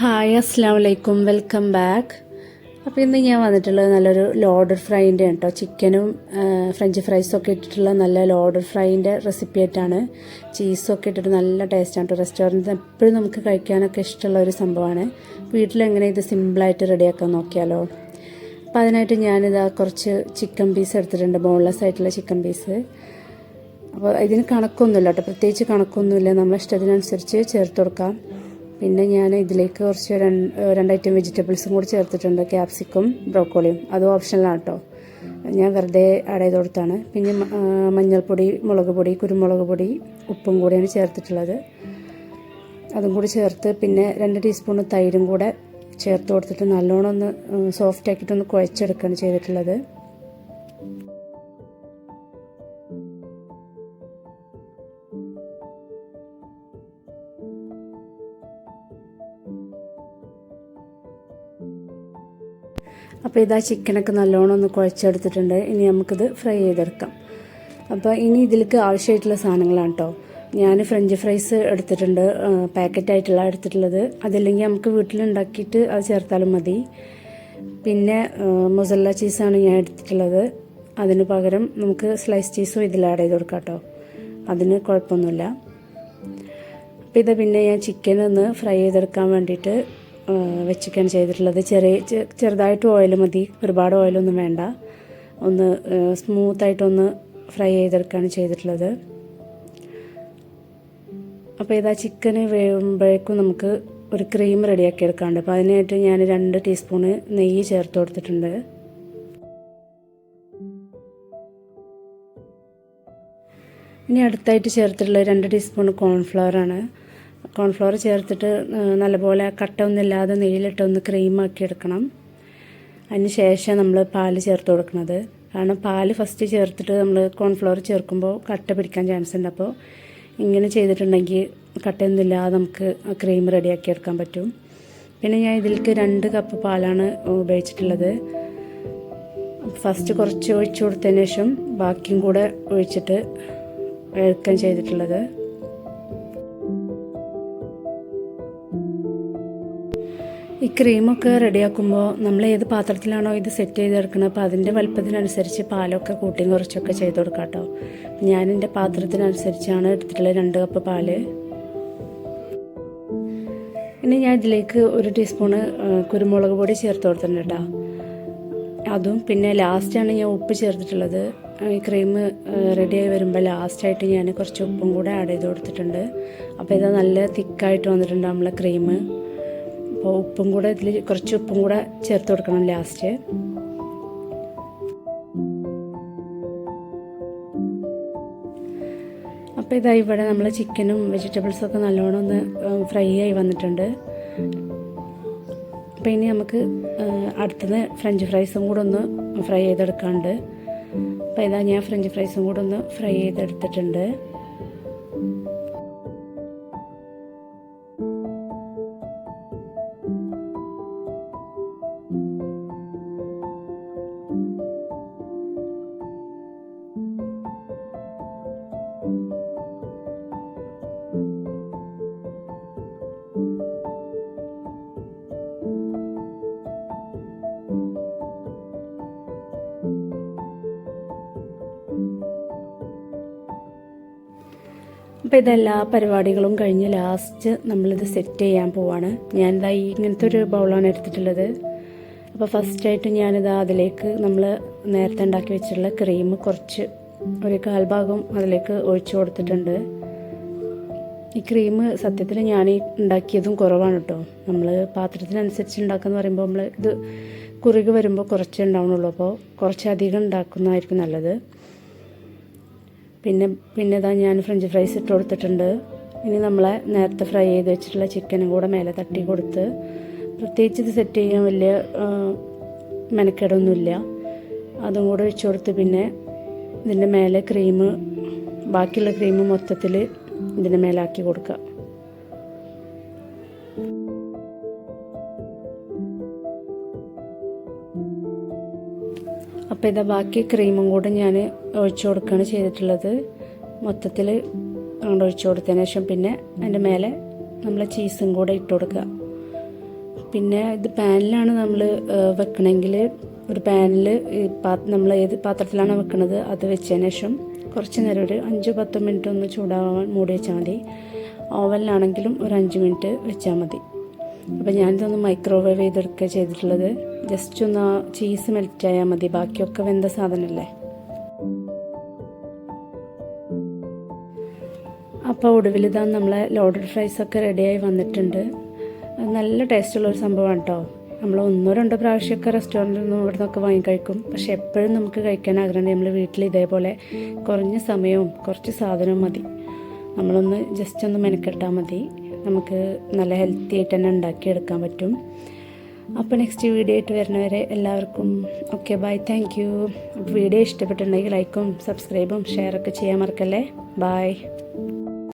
Hi അസ്സാം വലൈക്കും welcome back. അപ്പോൾ ഇന്ന് ഞാൻ വന്നിട്ടുള്ളത് നല്ലൊരു ലോഡർ ഫ്രൈന്റെ കേട്ടോ ചിക്കനും ഫ്രഞ്ച് ഫ്രൈസും ഒക്കെ ഇട്ടിട്ടുള്ള നല്ല ലോഡർ ഫ്രൈന്റെ റെസിപ്പി ആയിട്ടാണ്. ചീസൊക്കെ ഇട്ടിട്ട് നല്ല ടേസ്റ്റാണ് കേട്ടോ റെസ്റ്റോറന്റിൽ എപ്പോഴും നമുക്ക് കഴിക്കാനൊക്കെ ഇഷ്ടമുള്ള ഒരു സംഭവമാണ്. വീട്ടിലെങ്ങനെ ഇത് സിമ്പിളായിട്ട് റെഡിയാക്കാൻ നോക്കിയാലോ? അപ്പോൾ അതിനായിട്ട് ഞാനിതാ കുറച്ച് ചിക്കൻ പീസ് എടുത്തിട്ടുണ്ട്. ബോൺലെസ് ആയിട്ടുള്ള ചിക്കൻ പീസ് അപ്പോൾ ഇതിന് കണക്കൊന്നുമില്ല കേട്ടോ പ്രത്യേകിച്ച് കണക്കൊന്നുമില്ല. നമ്മളെ ഇഷ്ടത്തിനനുസരിച്ച് ചേർത്ത് കൊടുക്കാം. പിന്നെ ഞാൻ ഇതിലേക്ക് കുറച്ച് രണ്ട് ഐറ്റം വെജിറ്റബിൾസും കൂടി ചേർത്തിട്ടുണ്ട്. ക്യാപ്സിക്കും ബ്രോക്കോളിയും അത് ഓപ്ഷനിലാണ് കേട്ടോ ഞാൻ വെറുതെ ആഡ് ചെയ്ത് കൊടുത്താണ്. പിന്നെ മഞ്ഞൾപ്പൊടി മുളക് പൊടി കുരുമുളക് പൊടി ഉപ്പും കൂടിയാണ് ചേർത്തിട്ടുള്ളത്. അതും കൂടി ചേർത്ത് പിന്നെ രണ്ട് ടീസ്പൂൺ തൈരും കൂടെ ചേർത്ത് കൊടുത്തിട്ട് നല്ലോണം ഒന്ന് സോഫ്റ്റ് ആക്കിയിട്ടൊന്ന് കുഴച്ചെടുക്കുകയാണ് ചെയ്തിട്ടുള്ളത്. അപ്പോൾ ഇതാ ചിക്കനൊക്കെ നല്ലോണം ഒന്ന് കുഴച്ചെടുത്തിട്ടുണ്ട്. ഇനി നമുക്കിത് ഫ്രൈ ചെയ്തെടുക്കാം. അപ്പോൾ ഇനി ഇതിലേക്ക് ആവശ്യമായിട്ടുള്ള സാധനങ്ങളാണ് കേട്ടോ. ഞാൻ ഫ്രഞ്ച് ഫ്രൈസ് എടുത്തിട്ടുണ്ട്. പാക്കറ്റായിട്ടുള്ള എടുത്തിട്ടുള്ളത്. അതല്ലെങ്കിൽ നമുക്ക് വീട്ടിലുണ്ടാക്കിയിട്ട് അത് ചേർത്താലും മതി. പിന്നെ മൊസല്ല ചീസാണ് ഞാൻ എടുത്തിട്ടുള്ളത്. അതിന് പകരം നമുക്ക് സ്ലൈസ് ചീസും ഇതിൽ ആഡ് ചെയ്ത് കൊടുക്കാം കേട്ടോ. അതിന് കുഴപ്പമൊന്നുമില്ല. അപ്പോൾ ഇത് പിന്നെ ഞാൻ ചിക്കൻ ഒന്ന് ഫ്രൈ ചെയ്തെടുക്കാൻ വേണ്ടിയിട്ട് ആ, വെച്ചിക്കാണ് ചെയ്തിട്ടുള്ളത്. ചെറിയ ചെറുതായിട്ട് ഓയിൽ മതി. ഒരുപാട് ഓയിലൊന്നും വേണ്ട. ഒന്ന് സ്മൂത്തായിട്ടൊന്ന് ഫ്രൈ ചെയ്തെടുക്കുകയാണ് ചെയ്തിട്ടുള്ളത്. അപ്പോൾ ഇതാ ചിക്കന് വേകുമ്പോഴേക്കും നമുക്ക് ഒരു ക്രീം റെഡിയാക്കി എടുക്കാണ്ട് അപ്പോൾ അതിനായിട്ട് ഞാൻ രണ്ട് ടീസ്പൂണ് നെയ്യ് ചേർത്ത് കൊടുത്തിട്ടുണ്ട്. ഇനി അടുത്തായിട്ട് ചേർത്തിട്ടുള്ള രണ്ട് ടീസ്പൂൺ കോൺഫ്ലവറാണ് കോൺഫ്ലവർ ചേർത്തിട്ട് നല്ലപോലെ കട്ട ഒന്നുമില്ലാതെ നെയ്യിലിട്ട് ഒന്ന് ക്രീമാക്കി എടുക്കണം. അതിന് ശേഷം നമ്മൾ പാൽ ചേർത്ത് കൊടുക്കുന്നത്. കാരണം പാൽ ഫസ്റ്റ് ചേർത്തിട്ട് നമ്മൾ കോൺഫ്ലവർ ചേർക്കുമ്പോൾ കട്ട പിടിക്കാൻ ചാൻസ് ഉണ്ട്. അപ്പോൾ ഇങ്ങനെ ചെയ്തിട്ടുണ്ടെങ്കിൽ കട്ടയൊന്നുമില്ലാതെ നമുക്ക് ക്രീം റെഡിയാക്കി എടുക്കാൻ പറ്റും. പിന്നെ ഞാൻ ഇതിലേക്ക് രണ്ട് കപ്പ് പാലാണ് ഉപയോഗിച്ചിട്ടുള്ളത്. ഫസ്റ്റ് കുറച്ച് ഒഴിച്ചു കൊടുത്തതിന് ശേഷം ബാക്കിയും കൂടെ ഒഴിച്ചിട്ട് എടുക്കാൻ ചെയ്തിട്ടുള്ളത്. ഈ ക്രീമൊക്കെ റെഡിയാക്കുമ്പോൾ നമ്മൾ ഏത് പാത്രത്തിലാണോ ഇത് സെറ്റ് ചെയ്തെടുക്കുന്നത് അപ്പോൾ അതിന്റെ വലുപ്പത്തിനനുസരിച്ച് പാലൊക്കെ കൂട്ടിയും കുറച്ചൊക്കെ ചെയ്ത് കൊടുക്കാം കേട്ടോ. ഞാൻ എന്റെ പാത്രത്തിനനുസരിച്ചാണ് എടുത്തിട്ടുള്ളത് രണ്ട് കപ്പ് പാൽ. ഇനി ഞാൻ ഇതിലേക്ക് ഒരു ടീസ്പൂണ് കുരുമുളക് പൊടി ചേർത്ത് കൊടുത്തിട്ടുണ്ട് കേട്ടോ. അതും പിന്നെ ലാസ്റ്റാണ് ഞാൻ ഉപ്പ് ചേർത്തിട്ടുള്ളത്. ഈ ക്രീം റെഡിയായി വരുമ്പോൾ ലാസ്റ്റായിട്ട് ഞാൻ കുറച്ച് ഉപ്പും കൂടെ ആഡ് ചെയ്ത് കൊടുത്തിട്ടുണ്ട്. അപ്പോൾ ഇത് നല്ല തിക്കായിട്ട് വന്നിട്ടുണ്ട് നമ്മളെ ക്രീം. അപ്പോൾ ഉപ്പും കൂടെ ഇതിൽ കുറച്ച് ഉപ്പും കൂടെ ചേർത്ത് കൊടുക്കണം ലാസ്റ്റ് അപ്പോൾ ഇതാ ഇവിടെ നമ്മൾ ചിക്കനും വെജിറ്റബിൾസൊക്കെ നല്ലോണം ഒന്ന് ഫ്രൈ ആയി വന്നിട്ടുണ്ട്. അപ്പോൾ ഇനി നമുക്ക് അടുത്തുനിന്ന് ഫ്രഞ്ച് ഫ്രൈസും കൂടെ ഒന്ന് ഫ്രൈ ചെയ്തെടുക്കാണ്ട് അപ്പോൾ ഇതാ ഞാൻ ഫ്രഞ്ച് ഫ്രൈസും കൂടെ ഒന്ന് ഫ്രൈ ചെയ്തെടുത്തിട്ടുണ്ട്. അപ്പോൾ ഇതെല്ലാ പരിപാടികളും കഴിഞ്ഞ് ലാസ്റ്റ് നമ്മളിത് സെറ്റ് ചെയ്യാൻ പോവാണ്. ഞാനിതാ ഈ ഇങ്ങനത്തെ ഒരു ബൗളാണ് എടുത്തിട്ടുള്ളത്. അപ്പോൾ ഫസ്റ്റായിട്ട് ഞാനിതാ അതിലേക്ക് നമ്മൾ നേരത്തെ ഉണ്ടാക്കി വെച്ചിട്ടുള്ള ക്രീം കുറച്ച് ഒരു കാൽഭാഗം അതിലേക്ക് ഒഴിച്ചു കൊടുത്തിട്ടുണ്ട്. ഈ ക്രീം സത്യത്തിൽ ഞാൻ ഉണ്ടാക്കിയതും കുറവാണ് കേട്ടോ നമ്മൾ പാത്രത്തിനനുസരിച്ച് ഉണ്ടാക്കുക എന്ന് പറയുമ്പോൾ നമ്മൾ ഇത് കുറുകി വരുമ്പോൾ കുറച്ചേ ഉണ്ടാവുന്നുള്ളൂ. അപ്പോൾ കുറച്ചധികം ഉണ്ടാക്കുന്നതായിരിക്കും നല്ലത്. പിന്നെ പിന്നെ ഇതാ ഞാൻ ഫ്രഞ്ച് ഫ്രൈസ് ഇട്ട് കൊടുത്തിട്ടുണ്ട്. ഇനി നമ്മളെ നേരത്തെ ഫ്രൈ ചെയ്ത് വെച്ചിട്ടുള്ള ചിക്കനും കൂടെ മേലെ തട്ടി കൊടുത്ത് പ്രത്യേകിച്ച് ഇത് സെറ്റ് ചെയ്യാൻ വലിയ മെനക്കേടൊന്നുമില്ല. അതും കൂടെ വെച്ച് കൊടുത്ത് പിന്നെ ഇതിന്റെ മേലെ ക്രീം ബാക്കിയുള്ള ക്രീം മൊത്തത്തിൽ ഇതിന്റെ മേലാക്കി കൊടുക്കുക. അപ്പോൾ ഇതാ ബാക്കി ക്രീമും കൂടെ ഞാൻ ഒഴിച്ചു കൊടുക്കുകയാണ് ചെയ്തിട്ടുള്ളത്. മൊത്തത്തിൽ അങ്ങോട്ട് ഒഴിച്ചു കൊടുത്തതിന് ശേഷം പിന്നെ അതിന്റെ മേലെ നമ്മൾ ചീസും കൂടെ ഇട്ട് കൊടുക്കുക. പിന്നെ ഇത് പാനിലാണ് നമ്മൾ വെക്കണമെങ്കിൽ ഒരു പാനിൽ നമ്മൾ ഏത് പാത്രത്തിലാണ് വെക്കുന്നത് അത് വെച്ചതിന് ശേഷം കുറച്ച് നേരം ഒരു അഞ്ച് പത്ത് മിനിറ്റ് ഒന്ന് ചൂടാവാൻ മൂടി വെച്ചാൽ മതി. ഓവനിലാണെങ്കിലും ഒരു അഞ്ച് മിനിറ്റ് വെച്ചാൽ മതി. അപ്പോൾ ഞാനിതൊന്ന് മൈക്രോവേവ് ചെയ്തെടുക്കുക ചെയ്തിട്ടുള്ളത്. ജസ്റ്റ് ഒന്ന് ചീസ് മെൽറ്റ് ആയാൽ മതി. ബാക്കിയൊക്കെ വെന്ത സാധനമല്ലേ അപ്പോൾ ഒടുവിൽ ഇതാ നമ്മളെ ലോഡഡ് ഫ്രൈസ് ഒക്കെ റെഡിയായി വന്നിട്ടുണ്ട്. നല്ല ടേസ്റ്റുള്ള ഒരു സംഭവമാണ് കേട്ടോ നമ്മൾ ഒന്നോ രണ്ടോ പ്രാവശ്യമൊക്കെ റെസ്റ്റോറന്റിൽ നിന്ന് ഇവിടെ നിന്നൊക്കെ വാങ്ങി കഴിക്കും. പക്ഷെ എപ്പോഴും നമുക്ക് കഴിക്കാൻ ആഗ്രഹമുണ്ട്. നമ്മൾ വീട്ടിൽ ഇതേപോലെ കുറഞ്ഞ സമയവും കുറച്ച് സാധനവും മതി. നമ്മളൊന്ന് ജസ്റ്റ് ഒന്ന് മെനക്കെട്ടാൽ മതി. നമുക്ക് നല്ല ഹെൽത്തി ആയിട്ട് തന്നെ ഉണ്ടാക്കിയെടുക്കാൻ പറ്റും. അപ്പോൾ നെക്സ്റ്റ് വീഡിയോ ആയിട്ട് വരുന്നവരെ എല്ലാവർക്കും okay bye thank you video ഇഷ്ടപ്പെട്ടിട്ടുണ്ടെങ്കിൽ ലൈക്കും സബ്സ്ക്രൈബും ഷെയറൊക്കെ ചെയ്യാൻ മറക്കല്ലേ? ബൈ